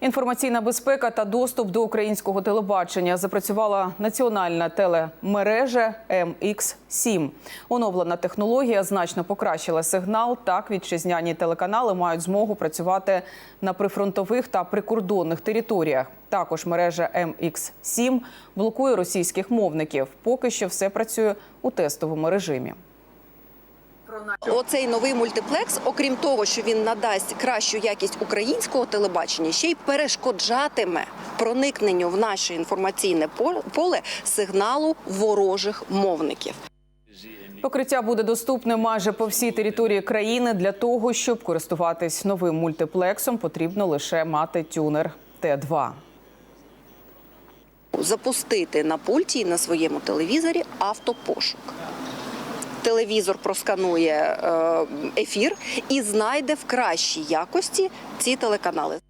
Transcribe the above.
Інформаційна безпека та доступ до українського телебачення запрацювала національна телемережа MX7. Оновлена технологія значно покращила сигнал. Так вітчизняні телеканали мають змогу працювати на прифронтових та прикордонних територіях. Також мережа MX7 блокує російських мовників. Поки що все працює у тестовому режимі. Оцей новий мультиплекс, окрім того, що він надасть кращу якість українського телебачення, ще й перешкоджатиме проникненню в наше інформаційне поле сигналу ворожих мовників. Покриття буде доступне майже по всій території країни. Для того, щоб користуватись новим мультиплексом, потрібно лише мати тюнер Т2. Запустити на пульті і на своєму телевізорі автопошук. Телевізор просканує е, ефір і знайде в кращій якості ці телеканали.